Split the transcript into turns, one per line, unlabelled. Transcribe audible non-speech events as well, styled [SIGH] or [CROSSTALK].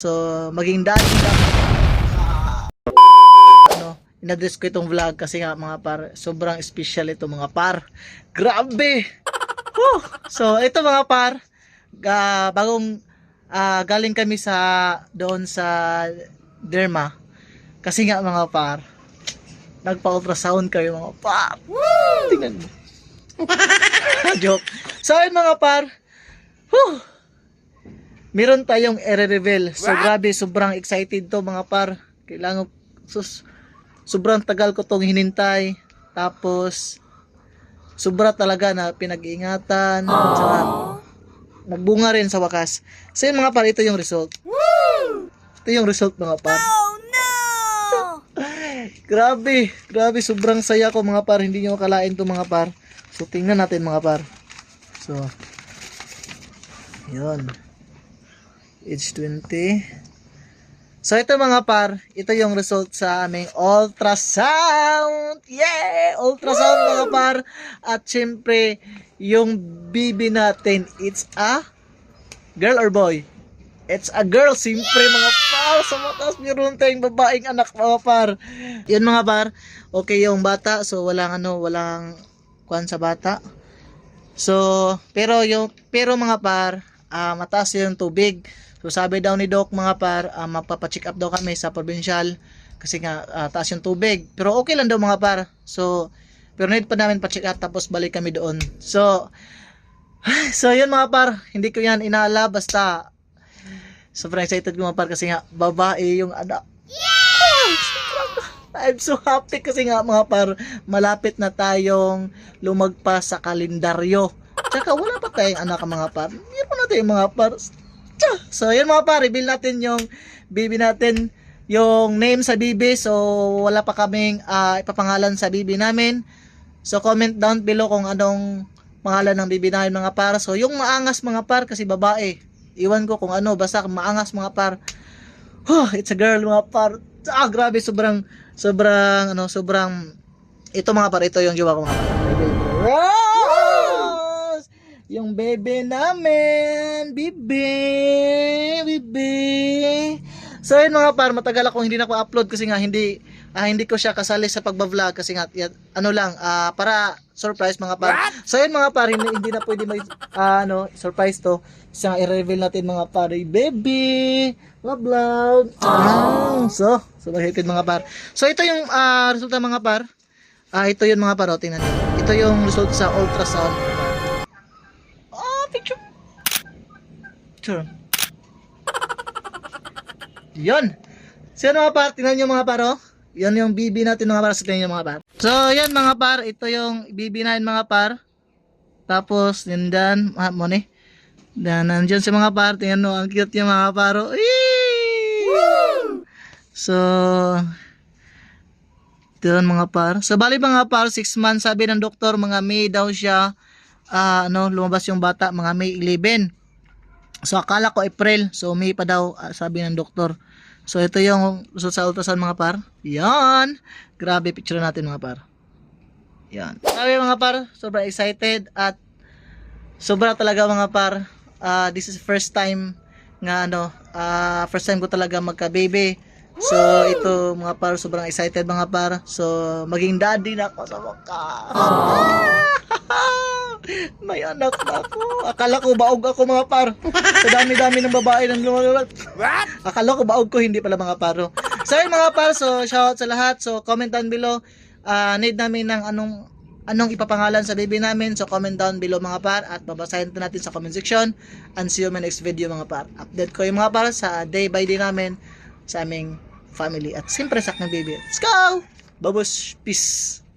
So, maging daddy na ano, inaddress ko itong vlog kasi nga mga par, sobrang special ito mga par. Grabe! Whew! So, ito mga par, ga, bagong ah, galing kami sa doon sa Derma. Kasi nga mga par, nagpa-ultrasound kami mga par. Tingnan mo. [LAUGHS] Joke. So, ayun mga par, whew, meron tayong i-reveal. So, grabe, sobrang excited to mga par. Kailangan, sus, sobrang tagal ko tong hinintay. Tapos, sobra talaga na pinag-iingatan. Tsaka, nagbunga rin sa wakas. So, yun mga par, ito yung result. Ito yung result mga par. [LAUGHS] Grabe, grabe, sobrang saya ko mga par. Hindi nyo akalain to mga par. So, tingnan natin mga par. So, yun. Age 20. So, ito mga par, ito yung result sa aming ultrasound. Yeah! Ultrasound mga par. At syempre, yung baby natin, it's a girl or boy? It's a girl, siyempre mga par. Sa matas, meron tayong babaeng anak mga par. Yun mga par, okay yung bata. So, walang ano, walang kuan sa bata. So, pero yung, pero mga par, ah, mataas yung tubig. So, sabi daw ni Doc mga par, ah, magpapacheck up daw kami sa provincial kasi nga ah, taas yung tubig. Pero okay lang daw mga par. So, pero need pa namin pa-check up tapos balik kami doon. So, [SIGHS] so yun mga par, hindi ko yan inaala basta sobrang excited ko mga par kasi nga babae yung anak. [LAUGHS] I'm so happy kasi nga mga par, malapit na tayong lumagpas sa kalendaryo. Tsaka wala pa tayong anak mga par. Meron na tayong mga par. So yun mga par, reveal natin yung baby natin, yung name sa baby. So wala pa kaming ah, ipapangalan sa baby namin. So comment down below kung anong pangalan ng baby namin mga par. So yung maangas mga par kasi babae. Iwan ko kung ano, basta maangas mga par. Huh, it's a girl mga par. Ah, grabe, sobrang, sobrang, ano, sobrang, ito mga par, ito yung jowa ko mga par. Yung bebe namin, bibi, bibi. So yun mga par, matagal ako hindi na ko upload kasi nga hindi ah, hindi ko siya kasali sa pagba-vlog kasi nga yan, ano lang ah, para surprise mga par. So yun mga par, hindi, hindi na pwede may ah, ano, surprise to. Kasi nga i-reveal natin mga par, baby, love love. Ah, so, so mahitid mga par. So ito yung ah, resulta mga par. Ah, ito yun mga par, oh, tingnan niyo. Ito yung result sa ultrasound. Picture. Yun. So yun mga par, tingnan nyo mga par, oh. Yan yung BB natin mga par, sa tingnan nyo mga par. So yan mga par, ito yung BB natin mga par. Tapos, yun dan, ah, mo ni. Dan, nandiyan si mga par, tingnan mo, ang cute yung mga par, oh. Eee! So, doon mga par. So, bali mga par, 6 months, sabi ng doktor, mga May daw siya, ah, ano, lumabas yung bata, mga May 11. So akala ko April, so May pa daw ah, sabi ng doktor. So ito yung result sa ultrasound mga par. Yan. Grabe picture natin mga par. Yan. Sabi mga par, sobrang excited at sobra talaga mga par. Ah, this is first time nga ano, ah, first time ko talaga magka-baby. So ito mga par, sobrang excited mga par. So maging daddy na ako sa wakas. [LAUGHS] May anak na ako. Akala ko baog ako mga par. Sa dami-dami ng babae ng lumalabas. Akala ko baog ko, hindi pala mga paro. So yun mga par, so shout out sa lahat. So comment down below. Ah, need namin ng anong anong ipapangalan sa baby namin. So comment down below mga par at babasahin pa natin sa comment section. And see you in my next video mga par. Update ko yung mga par sa day by day namin sa aming family at siyempre sa aking baby. Let's go! Babos, peace!